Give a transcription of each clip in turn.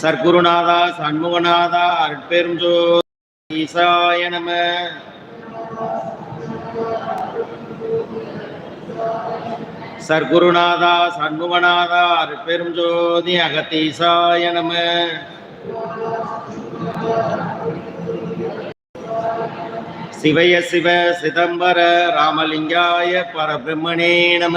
சர்க்குருநாதா சண்முகநாதா அற்பெருஞ்சோ ஈசாய நம. சர்க்குருநாதா சண்முகநாதா அற்பெரும் ஜோதி அகத்தீசாய நம. சிவய சிவ சிதம்பர ராமலிங்காய பரபிரம்மணே நம.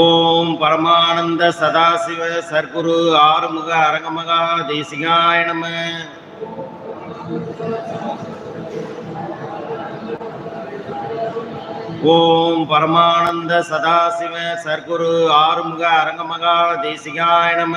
ஓம் பரமானந்த சதாசிவ சர்க்குரு ஆறுமுக அரங்கமகா தேசிகாய நம. ஓம் பரமானந்த சதாசிவ சர்க்குரு ஆறுமுக அரங்கமகா தேசிகாய நம.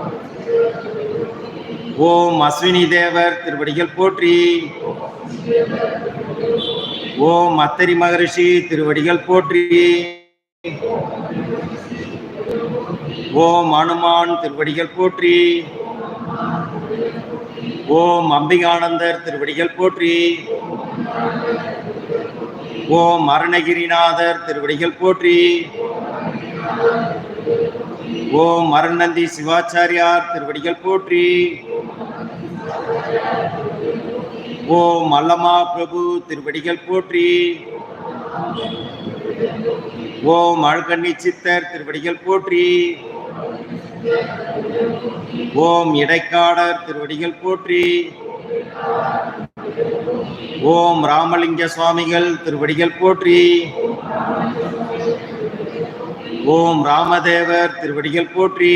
ஓம் அஸ்வினி தேவர் திருவடிகள் போற்றி. ஓம் அத்தரி மகரிஷி திருவடிகள் போற்றி. ஓம் அனுமான் திருவடிகள் போற்றி. ஓம் அம்பிகானந்தர் திருவடிகள் போற்றி. ஓம் அருணகிரிநாதர் திருவடிகள் போற்றி. ஓம் அருணந்தி சிவாச்சாரியார் திருவடிகள் போற்றி. ஓம் அல்லமா பிரபு திருவடிகள் போற்றி. ஓம் அழகண்ணி சித்தர் திருவடிகள் போற்றி. ஓம் இடைக்காடர் திருவடிகள் போற்றி. ஓம் ராமலிங்க சுவாமிகள் திருவடிகள் போற்றி. ஓம் ராமதேவர் திருவடிகள் போற்றி.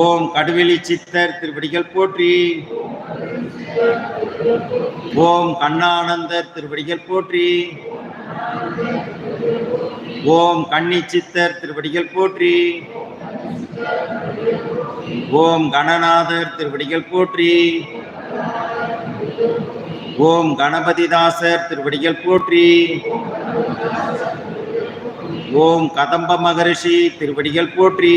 ஓம் கடுவெளி சித்தர் திருவடிகள் போற்றி. ஓம் கண்ணானந்தர் திருவடிகள் போற்றி. ஓம் கண்ணி சித்தர் திருவடிகள் போற்றி. ஓம் கணநாதர் திருவடிகள் போற்றி. ஓம் கணபதிதாசர் திருவடிகள் போற்றி. ஓம் கதம்ப மகரிஷி திருவடிகள் போற்றி.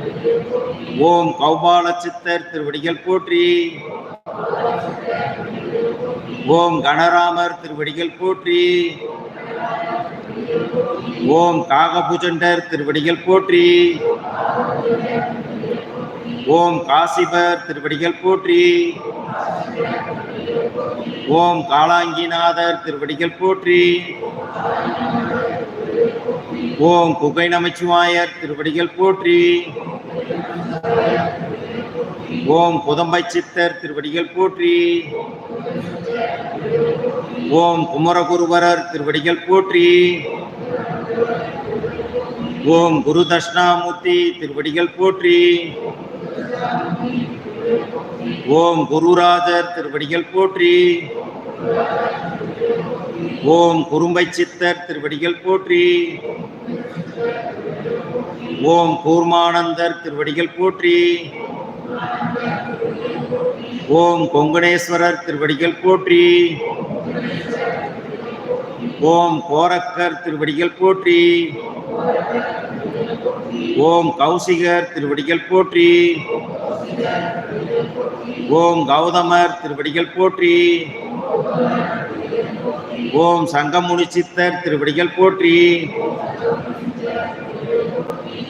ஓம் கௌபால சித்தர் திருவடிகள் போற்றி. ஓம் கணராமர் திருவடிகள் போற்றி. ஓம் காகபுஜண்டர் திருவடிகள் போற்றி. ஓம் காசிபர் திருவடிகள் போற்றி. ஓம் காளாங்கிநாதர் திருவடிகள் போற்றி. ஓம் குகை நமச்சிவாயர் திருவடிகள் போற்றி. ஓம் புதம்பை சித்தர் திருவடிகள் போற்றி. ஓம் குமரகுருவரர் திருவடிகள் போற்றி. ஓம் குரு தட்சிணாமூர்த்தி திருவடிகள் போற்றி. ஓம் குருராஜர் திருவடிகள் போற்றி. ஓம் குறும்பை சித்தர் திருவடிகள் போற்றி. ஓம் கூர்மானந்தர் திருவடிகள் போற்றி. ஓம் கொங்குணேஸ்வரர் திருவடிகள் போற்றி. ஓம் கோரக்கர் திருவடிகள் போற்றி. ஓம் கௌசிகர் திருவடிகள் போற்றி. ஓம் கௌதமர் திருவடிகள் போற்றி. ஓம் சங்கமுனி சித்தர் திருவடிகள் போற்றி.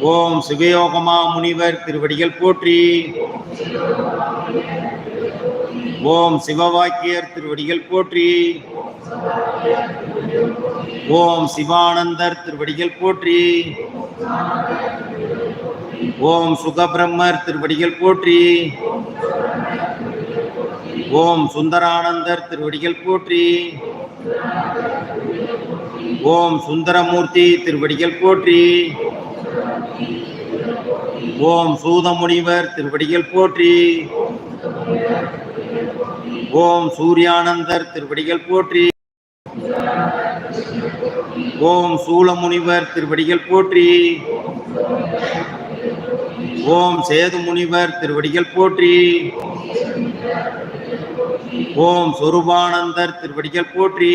ஓம் சுகயோகமா முனிவர் திருவடிகள் போற்றி. ஓம் சிவவாக்கியர் திருவடிகள் போற்றி. ஓம் சிவானந்தர் திருவடிகள் போற்றி. ஓம் சுகபிரம்மர் திருவடிகள் போற்றி. ஓம் சுந்தரானந்தர் திருவடிகள் போற்றி. ஓம் சுந்தரமூர்த்தி திருவடிகள் போற்றி. ஓம் சூதமுனிவர் திருவடிகள் போற்றி. ஓம் சூர்யானந்தர் திருவடிகள் போற்றி. ஓம் சூலமுனிவர் திருவடிகள் போற்றி. ஓம் சேது முனிவர் திருவடிகள் போற்றி. ஓம் சொருபானந்தர் திருவடிகள் போற்றி.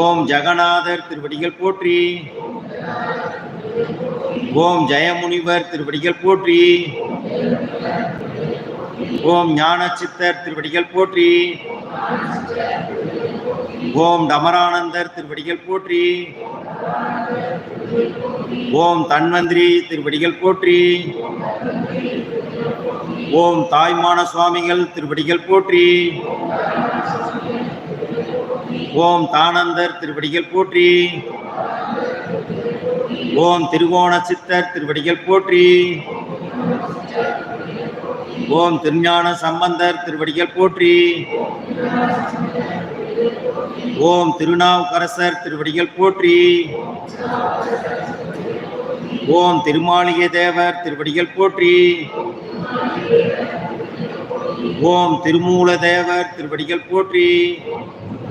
ஓம் ஜெகநாதர் திருவடிகள் போற்றி. ஓம் ஜெயமுனிவர் திருவடிகள் போற்றி. ஓம் ஞான சித்தர் திருவடிகள் போற்றி. ஓம் டமரானந்தர் திருவடிகள் போற்றி. ஓம் தன்வந்திரி திருவடிகள் போற்றி. ஓம் தாய்மான சுவாமிகள் திருவடிகள் போற்றி. ஓம் தானந்தர் திருவடிகள் போற்றி. ஓம் திருவோண சித்தர் திருவடிகள் போற்றி. ஓம் திருஞான சம்பந்தர் திருவடிகள் போற்றி. ஓம் திருநாவுக்கரசர் திருவடிகள் போற்றி. ஓம் திருமாளிகை தேவர் திருவடிகள் போற்றி. ஓம் திருமூல தேவர் திருவடிகள் போற்றி.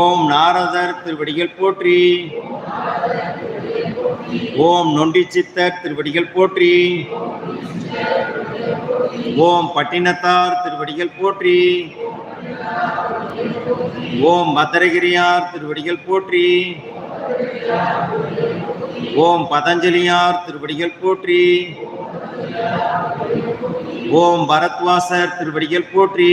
ஓம் நாரதர் திருவடிகள் போற்றி. ஓம் நொண்டி சித்தர் திருவடிகள் போற்றி. ஓம் பட்டினத்தார் திருவடிகள் போற்றி. ஓம் பத்திரகிரியார் திருவடிகள் போற்றி. ஓம் பதஞ்சலியார் திருவடிகள் போற்றி. ஓம் பரத்வாசர் திருவடிகள் போற்றி.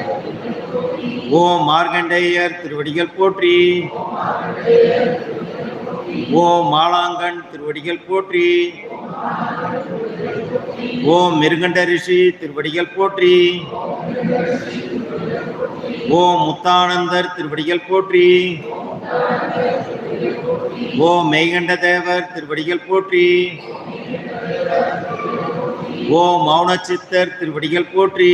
ஓம் மார்கண்டேயர் திருவடிகள் போற்றி. ஓம் மாலாங்கன் திருவடிகள் போற்றி. ஓம் மிருகண்ட ரிஷி திருவடிகள் போற்றி. ஓம் முத்தானந்தர் திருவடிகள் போற்றி. ஓம் மெய்கண்ட தேவர் திருவடிகள் போற்றி. ஓம் மௌனச்சித்தர் திருவடிகள் போற்றி.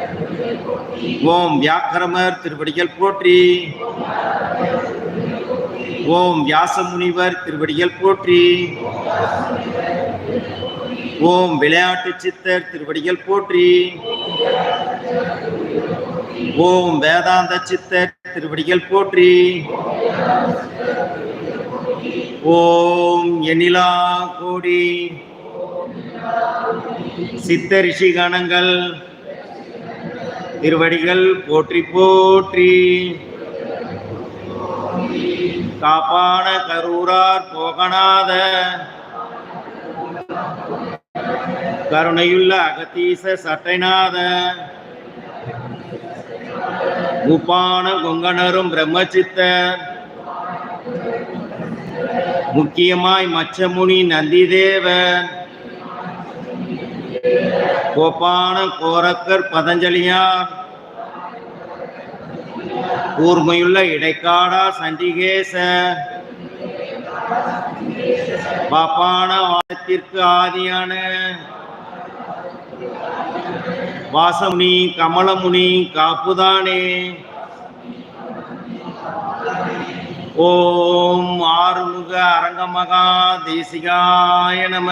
ஓம் வியாக்கரமர் திருவடிகள் போற்றி. ஓம் வியாசமுனிவர் திருவடிகள் போற்றி. ஓம் விளையாட்டு சித்தர் திருவடிகள் போற்றி. ஓம் வேதாந்த சித்தர் திருவடிகள் போற்றி. ஓம் எனிலா கோடி. சித்த ரிஷி கணங்கள். திருவடிகள் போற்றி போற்றி. காப்பான கரூரார் போகநாத. கருணையுள்ள அகத்தீச சட்டைநாத. உப்பான கொங்கணரும் பிரம்மசித்தர் முக்கியமாய் மச்சமுனி நந்திதேவன். கோபான கோரக்கர் பதஞ்சலியார் கூர்மையுள்ள இடைக்காடா சண்டிகேச. பாப்பான வானத்திற்கு ஆதியான. வாசமுனி கமலமுனி காப்புதானே. ஓம் ஆறுமுக அரங்கமகா தேசிகாய நம.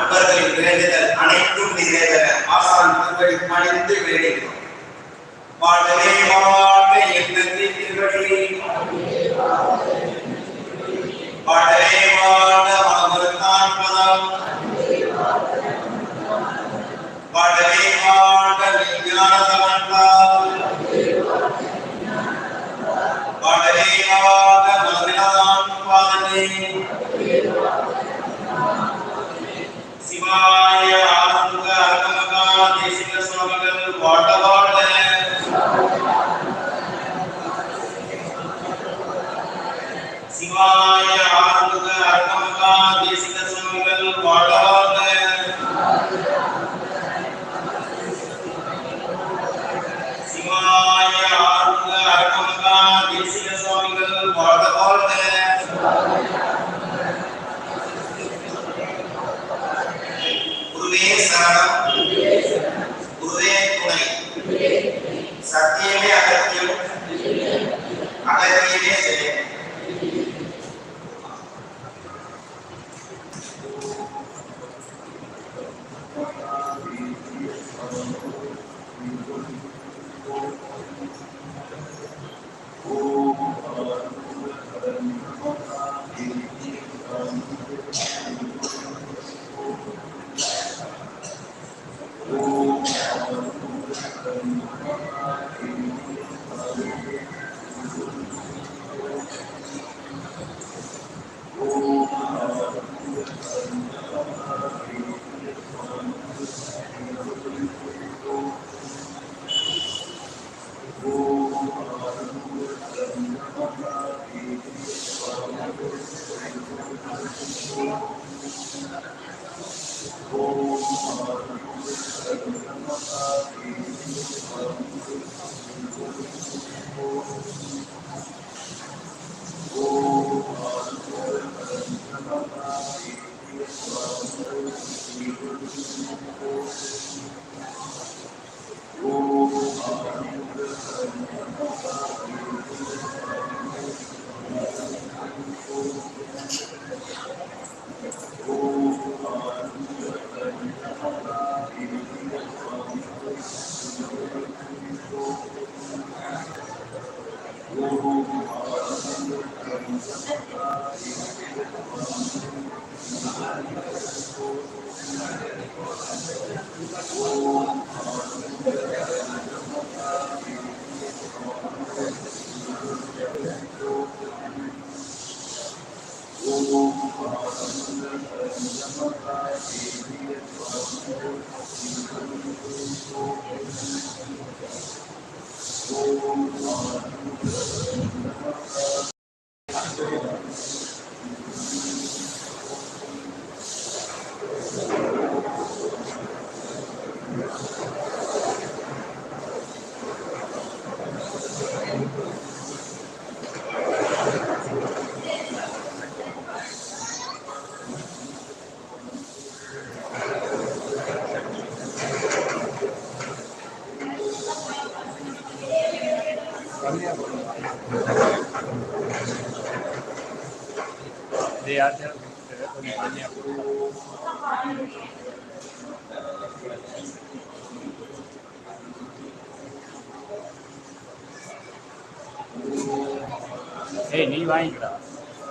அன்பர்களின் வேண்டுதல் அனைத்தும் நிறைவேற. ஆசான் திருவடி பணிந்து வேண்டுகிறோம். வாழ்வே ஏய் நீ வாங்கிக்கடா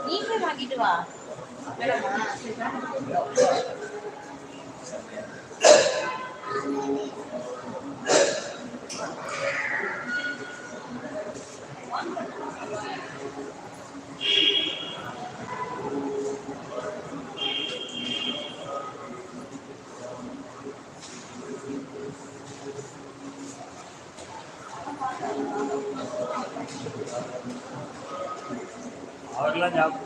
நீங்க வாங்கிட்டு வா வேணாமா? அவர்லாம் Job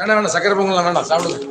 வேணாம் வேணாம் சக்கரை பொங்கலாம் வேணாம் சாப்பிடுங்க.